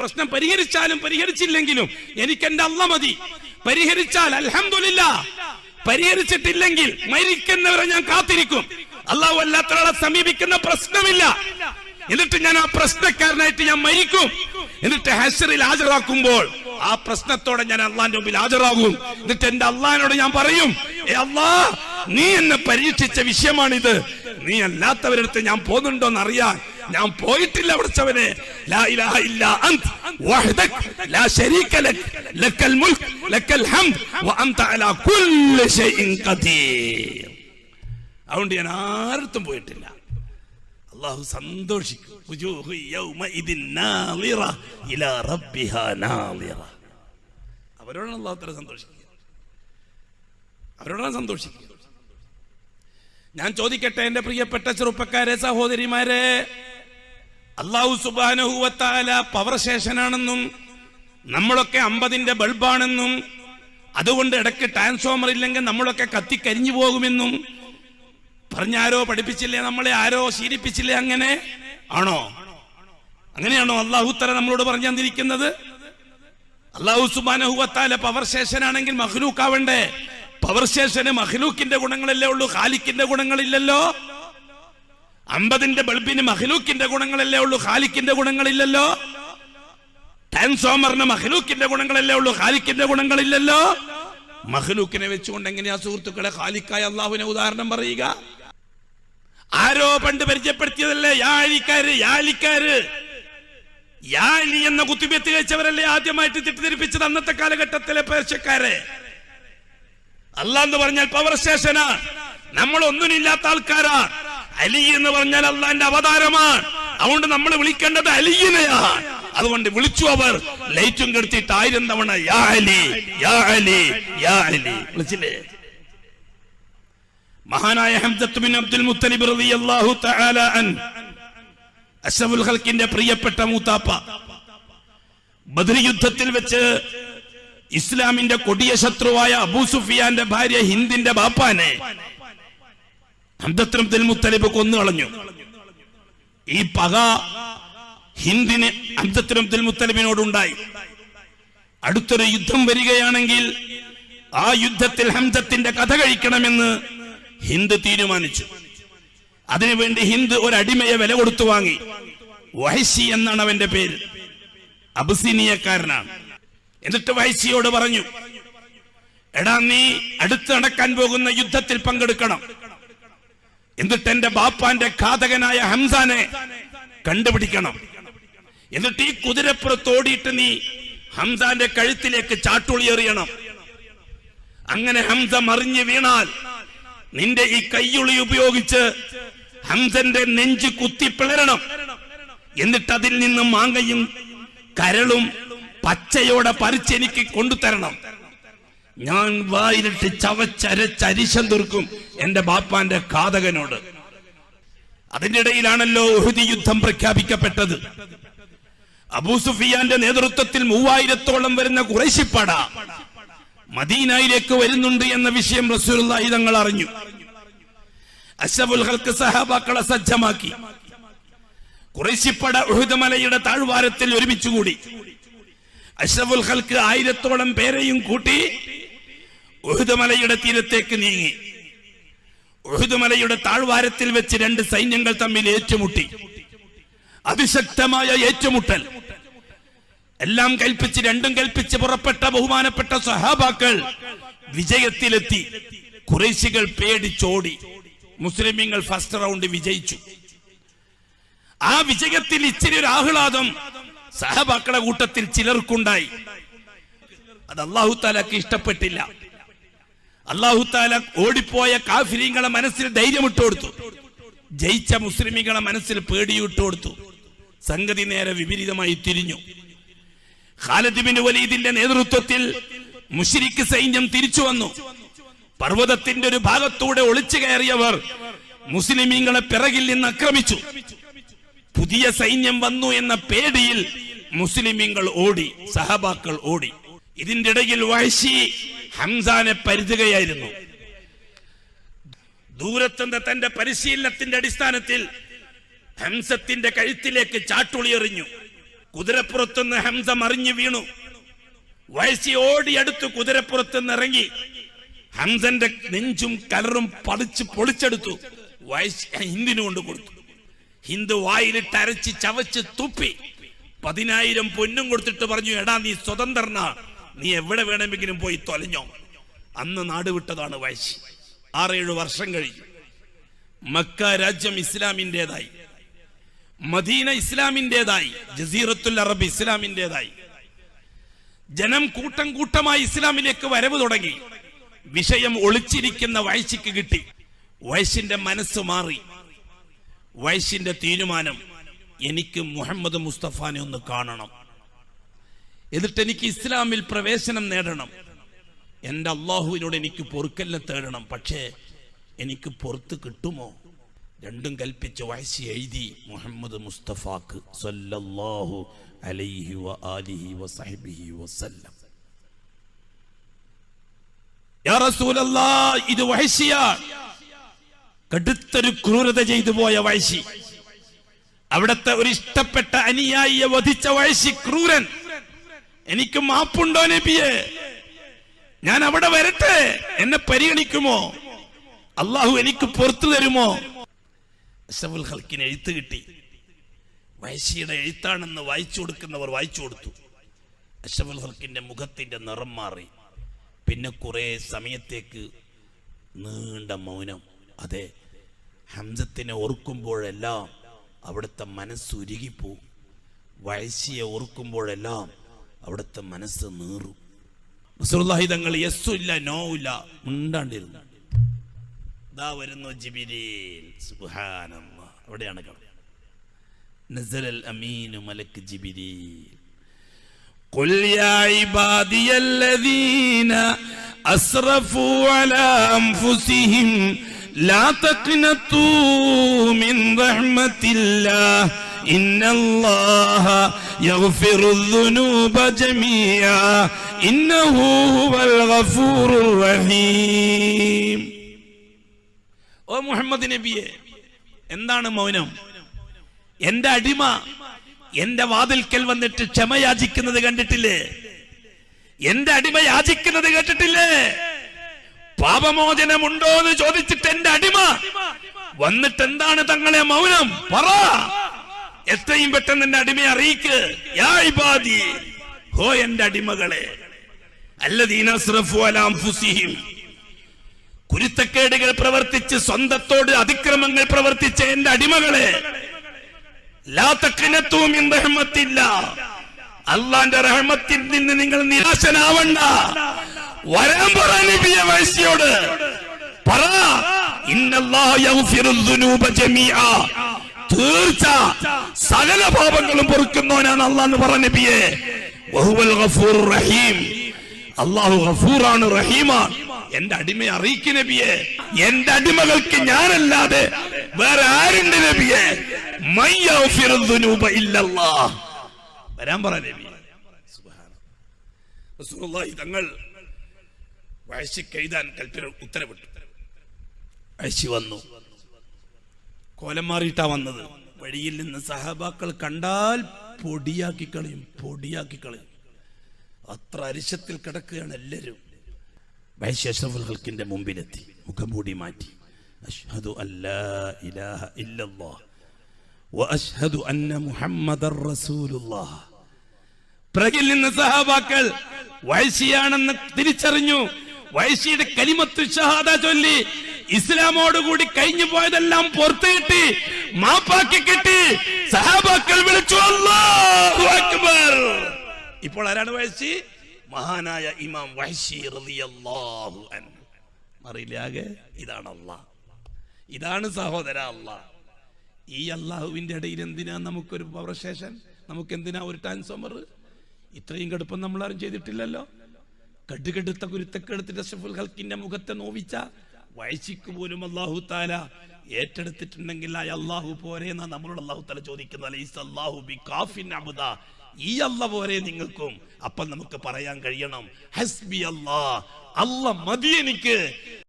പ്രശ്നം പരിഹരിച്ചാലും പരിഹരിച്ചില്ലെങ്കിലും എനിക്ക് എന്റെ അള്ള മതി. പരിഹരിച്ചാൽ അലഹമില്ല പരിഹരിച്ചിട്ടില്ലെങ്കിൽ മരിക്കുന്നവരെ ഞാൻ കാത്തിരിക്കും. അള്ളാഹു അല്ലാത്തവരെ സമീപിക്കുന്ന പ്രശ്നമില്ല. എന്നിട്ട് ഞാൻ ആ പ്രശ്നക്കാരനായിട്ട് ഞാൻ മരിക്കും. എന്നിട്ട് ഹസറിൽ ഹാജരാക്കുമ്പോൾ ആ പ്രശ്നത്തോടെ ഞാൻ അള്ളാന്റെ മുമ്പിൽ ഹാജരാകും. എന്നിട്ട് എന്റെ അള്ളഹാനോട് ഞാൻ പറയും "ഏ അള്ളാ നീ എന്നെ പരീക്ഷിച്ച വിഷയമാണിത്. നീ അല്ലാത്തവരടുത്ത് ഞാൻ പോകുന്നുണ്ടോന്ന് അറിയാൻ ഞാൻ പോയിട്ടില്ല വിളിച്ചവനെ ലാ ഇലാഹ ഇല്ല അന്ത്. വഹ്ദക്. ലാ ശരീക ലക്. ലക്കൽ മുൽക്. ലക്കൽ ഹംദ്. കുല്ലി ഷൈഇൻ ഖദീർ. അതുകൊണ്ട് ഞാൻ ആർത്തും പോയിട്ടില്ല. അള്ളാഹു സന്തോഷിക്കും. അവരോടാണ് അള്ളാഹു തആല സന്തോഷിക്കുക. അവരോടാണ് സന്തോഷിക്കുക. ഞാൻ ചോദിക്കട്ടെ എന്റെ പ്രിയപ്പെട്ട ചെറുപ്പക്കാരെ സഹോദരിമാരെ. അള്ളാഹു സുബാനഹുവത്താല പവർ സ്റ്റേഷനാണെന്നും നമ്മളൊക്കെ അമ്പതിന്റെ ബൾബാണെന്നും അതുകൊണ്ട് ഇടയ്ക്ക് ട്രാൻസ്ഫോമർ ഇല്ലെങ്കിൽ നമ്മളൊക്കെ കത്തിക്കരിഞ്ഞു പോകുമെന്നും പറഞ്ഞാരോ പഠിപ്പിച്ചില്ലേ നമ്മളെ ആരോ ശീലിപ്പിച്ചില്ലേ അങ്ങനെ ആണോ? അങ്ങനെയാണോ അള്ളാഹു തല നമ്മളോട് പറഞ്ഞു തന്നിരിക്കുന്നത്? അള്ളാഹു സുബാനഹുവത്താല പവർ സ്റ്റേഷൻ ആണെങ്കിൽ മഹ്ലൂക്ക് പവർ സ്റ്റേഷന് മഹ്ലൂക്കിന്റെ ഗുണങ്ങളല്ലേ ഉള്ളൂ ഖാലിക്കിന്റെ ഗുണങ്ങളില്ലല്ലോ? അമ്പതിന്റെ ബൾബിന് മഹ്ലൂക്കിന്റെ ഗുണങ്ങളല്ലേ ഉള്ളൂ ഖാലിക്കിന്റെ ഗുണങ്ങളില്ലല്ലോ? ട്രാൻസ്ഫോമറിന് മഹ്ലൂക്കിന്റെ ഗുണങ്ങളല്ലേ ഉള്ളൂ ഖാലിക്കിന്റെ ഗുണങ്ങളില്ലല്ലോ? മഹ്ലൂക്കിനെ വെച്ചുകൊണ്ട് എങ്ങനെയാ സുഹൃത്തുക്കളെ ഖാലിക്കായ അള്ളാഹുവിനെ ഉദാഹരണം പറയുക. ആരോ പണ്ട് പരിചയപ്പെടുത്തിയതല്ലേ യാഴിക്കാര് യാഴിക്കാര്. യാഴി എന്ന കുത്തിബെത്ത് കഴിച്ചവരല്ലേ ആദ്യമായിട്ട് തെറ്റിദ്ധരിപ്പിച്ചത് അന്നത്തെ കാലഘട്ടത്തിലെ പേർച്ചക്കാരെ അല്ലാന്ന് പറഞ്ഞാൽ പവർ സ്റ്റേഷനാ നമ്മൾ ഒന്നിനില്ലാത്ത ആൾക്കാരാ. അലി എന്ന് പറഞ്ഞാൽ അള്ളാന്റെ അവതാരമാണ്. അതുകൊണ്ട് നമ്മൾ വിളിക്കേണ്ടത് അലിയിനെയാണ് അതുകൊണ്ട് വിളിച്ചു അവർ. ലൈറ്റും കെടുത്തിട്ട് ആയിരം തവണ യാ അലി യാ അലി യാ അലി. വിളിച്ചില്ലേ? മഹാനായ ഹംദത്ത് ബിൻ അബ്ദുൽ മുത്തലിബ് റളിയല്ലാഹു തആല അൻ അഷ്റഫുൽ ഖൽക്കിന്റെ പ്രിയപ്പെട്ട മൂത്താപ്പ. ബദ്ർ യുദ്ധത്തിൽ വെച്ച് ഇസ്ലാമിന്റെ കൊടിയ ശത്രുവായ അബൂ സുഫിയാന്റെ ഭാര്യ ഹിന്ദിന്റെ ബാപ്പാനെ ഹംദത്ത് തെൽമുത്തലിബ് കൊന്നു കളഞ്ഞു. ഈ പക ഹിന്ദിന് അന്തത്രം തെൽമുത്തലിബിനോടുണ്ടായി മുത്തലിബിനോടുണ്ടായി അടുത്തൊരു യുദ്ധം വരികയാണെങ്കിൽ ആ യുദ്ധത്തിൽ ഹംസത്തിന്റെ കഥ കഴിക്കണമെന്ന് ഹിന്ദ് തീരുമാനിച്ചു. അതിനുവേണ്ടി ഹിന്ദ് ഒരു അടിമയെ വില കൊടുത്തു വാങ്ങി. വഹസി എന്നാണ് അവന്റെ പേര്. അബുസീനിയക്കാരനാണ്. എന്നിട്ട് വഹസിയോട് പറഞ്ഞു എടാ നീ അടുത്ത് നടക്കാൻ പോകുന്ന യുദ്ധത്തിൽ പങ്കെടുക്കണം. എന്നിട്ട് എന്റെ ബാപ്പാന്റെ ഘാതകനായ ഹംസാനെ കണ്ടുപിടിക്കണം. എന്നിട്ട് ഈ കുതിരപ്പുറത്ത് ഓടിയിട്ട് നീ ഹംസാന്റെ കഴുത്തിലേക്ക് ചാട്ടുളി എറിയണം. അങ്ങനെ ഹംസ മറിഞ്ഞു വീണാൽ നിന്റെ ഈ കയ്യുളി ഉപയോഗിച്ച് ഹംസന്റെ നെഞ്ച് കുത്തി പിളരണം. എന്നിട്ട് അതിൽ നിന്ന് മാങ്ങയും കരളും പച്ചയോടെ പറിച്ചെനിക്ക് കൊണ്ടുതരണം. ഞാൻ വായിലിട്ട് ചവച്ചരച്ചരിശം തീർക്കും എന്റെ ബാപ്പാന്റെ ഘാതകനോട് അതിന്റെ ഇടയിലാണല്ലോ ഉഹുദി യുദ്ധം പ്രഖ്യാപിക്കപ്പെട്ടത്. അബൂ സുഫിയാന്റെ നേതൃത്വത്തിൽ മൂവായിരത്തോളം വരുന്ന കുറേശിപ്പട മദീനയിലേക്ക് വരുന്നുണ്ട് എന്ന വിഷയം റസൂലുള്ളാഹി തങ്ങൾ അറിഞ്ഞു. അഷബുൽ ഹൽക്ക് സഹാബാക്കളെ സജ്ജമാക്കി. കുറേശിപ്പട ഉഹുദമലയുടെ താഴ്വാരത്തിൽ ഒരുമിച്ചുകൂടി അഷബുൽ ഹൽക്ക് ആയിരത്തോളം പേരെയും കൂട്ടി ഉഹുദ് മലയുടെ തീരത്തേക്ക് നീങ്ങി. ഉഹുദ് മലയുടെ താഴ്വാരത്തിൽ വെച്ച് രണ്ട് സൈന്യങ്ങൾ തമ്മിൽ ഏറ്റുമുട്ടി. അതിശക്തമായ ഏറ്റുമുട്ടൽ. എല്ലാം കൽപ്പിച്ച് രണ്ടും കൽപ്പിച്ച് പുറപ്പെട്ട ബഹുമാനപ്പെട്ട സഹാബാക്കൾ വിജയത്തിലെത്തി. കുറേശികൾ പേടിച്ചോടി. മുസ്ലിമീങ്ങൾ ഫസ്റ്റ് റൗണ്ട് വിജയിച്ചു. ആ വിജയത്തിൽ ഇച്ചിരി ഒരു ആഹ്ലാദം സഹബാക്കളുടെ കൂട്ടത്തിൽ ചിലർക്കുണ്ടായി. അത് അള്ളാഹു താലാക്ക് ഇഷ്ടപ്പെട്ടില്ല. അള്ളാഹു താല ഓടിപ്പോയ കാഫിരിങ്ങളെ മനസ്സിൽ ധൈര്യം ഇട്ടു കൊടുത്തു. ജയിച്ച മുസ്ലിമികളെ മനസ്സിൽ പേടിയിട്ടു കൊടുത്തു. സംഗതി നേരെ വിപരീതമായി തിരിഞ്ഞു. ഖാലിദ് ബിൻ വലീദിന്റെ നേതൃത്വത്തിൽ മുഷിരിക്ക് സൈന്യം തിരിച്ചു വന്നു. പർവതത്തിന്റെ ഒരു ഭാഗത്തൂടെ ഒളിച്ചു കയറിയവർ മുസ്ലിമീങ്ങളെ പിറകിൽ നിന്ന് ആക്രമിച്ചു. പുതിയ സൈന്യം വന്നു എന്ന പേടിയിൽ മുസ്ലിമീങ്ങൾ ഓടി സഹബാക്കൾ ഓടി. ഇതിന്റെ ഇടയിൽ വഹശി ഹംസാനെ പരുതുകയായിരുന്നു. ദൂരത്തുന്ന തന്റെ പരിശീലനത്തിന്റെ അടിസ്ഥാനത്തിൽ ഹംസത്തിന്റെ കഴുത്തിലേക്ക് ചാട്ടുളി എറിഞ്ഞു കുതിരപ്പുറത്തുനിന്ന് ഹംസ മറിഞ്ഞു വീണു. വയസ്സി ഓടിയടുത്ത് കുതിരപ്പുറത്തുനിന്ന് ഇറങ്ങി. ഹംസന്റെ നെഞ്ചും കലറും പതിച്ച് പൊളിച്ചെടുത്തു. വയസ് ഹിന്ദിനു കൊണ്ട് കൊടുത്തു. ഹിന്ദു വായിലിട്ട് അരച്ച് ചവച്ച് തുപ്പി. പതിനായിരം പൊന്നും കൊടുത്തിട്ട് പറഞ്ഞു എടാ നീ സ്വതന്ത്രനാ. നീ എവിടെ വേണമെങ്കിലും പോയി തൊലഞ്ഞോ. അന്ന് നാട് വിട്ടതാണ് വയസ്സി ആറേഴു വർഷം കഴിഞ്ഞു. മക്ക രാജ്യം ഇസ്ലാമിന്റെതായി. മദീന ഇസ്ലാമിന്റെതായി. ജസീറത്തുൽ അറബ് ഇസ്ലാമിന്റെതായി. ജനം കൂട്ടം കൂട്ടമായി ഇസ്ലാമിലേക്ക് വരവ് തുടങ്ങി. വിഷയം ഒളിച്ചിരിക്കുന്ന വയസ്സിക്ക് കിട്ടി. വയസ്സിന്റെ മനസ്സ് മാറി. വയസ്സിന്റെ തീരുമാനം എനിക്ക് മുഹമ്മദ് മുസ്തഫാനെ ഒന്ന് കാണണം. എന്നിട്ട് എനിക്ക് ഇസ്ലാമിൽ പ്രവേശനം നേടണം. എന്റെ അള്ളാഹുവിനോട് എനിക്ക് പൊറുക്കല്ല തേടണം. പക്ഷേ എനിക്ക് പുറത്ത് കിട്ടുമോ? രണ്ടും കൽപ്പിച്ച് വയസ്സി എഴുതി മുഹമ്മദ് മുസ്തഫാക്ക് സല്ലല്ലാഹു അലൈഹി വ ആലിഹി വസല്ലം. യാ റസൂലല്ലാ ഇത് വഹശിയാണ് കടുത്തൊരു ക്രൂരത ചെയ്തു പോയ വയശി അവിടത്തെ ഒരു ഇഷ്ടപ്പെട്ട അനുയായിയെ വധിച്ച വയശി ക്രൂരൻ. എനിക്ക് മാപ്പുണ്ടോ നബിയെ? ഞാൻ അവിടെ വരട്ടെ. എന്നെ പരിഗണിക്കുമോ? അള്ളാഹു എനിക്ക് പുറത്തു തരുമോ? അഷഫുൽ ഹൽക്കിന് എഴുത്ത് കിട്ടി. വയസ്സിയുടെ എഴുത്താണെന്ന് വായിച്ചു കൊടുക്കുന്നവർ വായിച്ചു കൊടുത്തു. അഷഫുൽ ഹൽക്കിന്റെ മുഖത്തിന്റെ നിറം മാറി. പിന്നെ കുറെ സമയത്തേക്ക് നീണ്ട മൗനം. അതെ ഹംസത്തിനെ ഓർക്കുമ്പോഴെല്ലാം അവിടുത്തെ മനസ്സ് ഉരുകിപ്പോവും. വയസ്സിയെ ഓർക്കുമ്പോഴെല്ലാം അവിടുത്തെ മനസ്സ് നീറും റസൂലുള്ളാഹി തങ്ങൾ യെസ്സും ഇല്ല നോ ഇല്ല ഉണ്ടാണ്ടിരുന്നു ദാ വരുന്നു ജിബിരീൽ സുബ്ഹാനല്ലാഹ് അവിടെയാണ് കട نزل الأمين ملك جبريل قل يا عبادي الذين أسرفوا على أنفسهم لا تقنطوا من رحمة الله إن الله يغفر الذنوب جميعا إنه هو الغفور الرحيم ഓ മുഹമ്മദ് നബിയെ എന്താണ് മൗനം എന്റെ അടിമ എന്റെ വാതിൽക്കൽ വന്നിട്ട് ക്ഷമ യാചിക്കുന്നത് കണ്ടിട്ടില്ലേ എന്റെ അടിമ യാചിക്കുന്നത് കേട്ടിട്ടില്ലേ പാപമോചനമുണ്ടോ എന്ന് ചോദിച്ചിട്ട് എന്റെ അടിമ വന്നിട്ട് എന്താണ് തങ്ങളെ മൗനം പറ എത്രയും പെട്ടെന്ന് എന്റെ അടിമയെ അറിയിക്ക്. ഹോ എന്റെ അടിമകളെ. അല്ലദീന അസ്റഫു അലാ അൻഫുസിഹിം. കുരുത്തക്കേടുകൾ പ്രവർത്തിച്ച് സ്വന്തത്തോട് അതിക്രമങ്ങൾ പ്രവർത്തിച്ച എന്റെ അടിമകളെ. അള്ളാന്റെ റഹ്മത്തിൽ നിന്ന് നിങ്ങൾ നിരാശനാവണ്ട. വരാൻ പറ നബിയെ വയസ്സിയോട്. പറ ഇന്നല്ലാഹു യഗ്ഫിറു ജമീഅ. തീർച്ച. സകല പാപങ്ങളും പൊറുക്കുന്നവനാണ് അള്ളാഹ് എന്ന് പറ നബിയെ. റഹീം. അള്ളാഹു ഗഫൂറാണ് റഹീമാണ്. എന്റെ അടിമയെ അറിയിക്ക് നബിയെ. എന്റെ അടിമകൾക്ക് ഞാനല്ലാതെ വേറെ ആരുണ്ട് നബിയെ? വരാൻ പറ നബി. തങ്ങൾ വയസ്സിക്ക് കഴുതാൻ കൽപ്പന ഉത്തരവിട്ടു. വയസ്സി വന്നു. കോലം മാറിയിട്ടാ വന്നത്. വഴിയിൽ നിന്ന് സഹബാക്കൾ കണ്ടാൽ പൊടിയാക്കി കളയും പൊടിയാക്കി കളയും. അത്ര അരിശത്തിൽ കിടക്കുകയാണ് എല്ലാവരും. വൈശേഷഫുൽ ഹൽക്കിന്റെ മുമ്പിലെത്തി മുഖം മൂടി മാറ്റി. അഷ്ഹദു അല്ലാ ഇലാഹ ഇല്ലല്ലാഹ്. വഅഷ്ഹദു അന്ന മുഹമ്മദർ റസൂലുള്ളാഹ്. പ്രകിൽ നിന്ന് സഹാബാക്കൾ വൈശിയാണെന്ന് തിരിച്ചറിഞ്ഞു. വൈശിയുടെ കലിമത്തു ഷഹാദ ചൊല്ലി. ഇസ്ലാമോടുകൂടി കഴിഞ്ഞു പോയതെല്ലാം പുറത്തു കിട്ടി മാപ്പാക്കി കിട്ടി. സഹാബാക്കൾ വിളിച്ചു അല്ലാഹു അക്ബർ. ഇപ്പോൾ ആരാണ് വയസ്സി? മഹാനായ ഇമാം വഹ്ശി റളിയല്ലാഹു അൻഹു. അറിയില്ല ആകെ? ഇതാണ് അള്ളാഹ്. ഇതാണ് സഹോദര അള്ളാഹ്. ഈ അള്ളാഹുവിന്റെ ഇടയിൽ എന്തിനാ നമുക്കൊരു പവർ സ്റ്റേഷൻ നമുക്ക് എന്തിനാ ഒരു ട്രാൻസ്ഫോമർ ഇത്രയും കടുപ്പം നമ്മളാരും ചെയ്തിട്ടില്ലല്ലോ. കടുകടുത്ത കുരുത്തക്കെടുത്തിട്ട് ഷഫുൽ ഹൽക്കിന്റെ മുഖത്തെ നോവിച്ച വയസ്സിക്ക് പോലും അള്ളാഹു താല ഏറ്റെടുത്തിട്ടുണ്ടെങ്കിൽ ആ അള്ളാഹു പോരെ എന്നാ നമ്മളോട് അള്ളാഹു താല ചോദിക്കുന്നത്. ഈ അല്ല പോരെ നിങ്ങൾക്കും അപ്പം നമുക്ക് പറയാൻ കഴിയണം. ഹസ്ബി അല്ലാ. അല്ല മതി എനിക്ക്.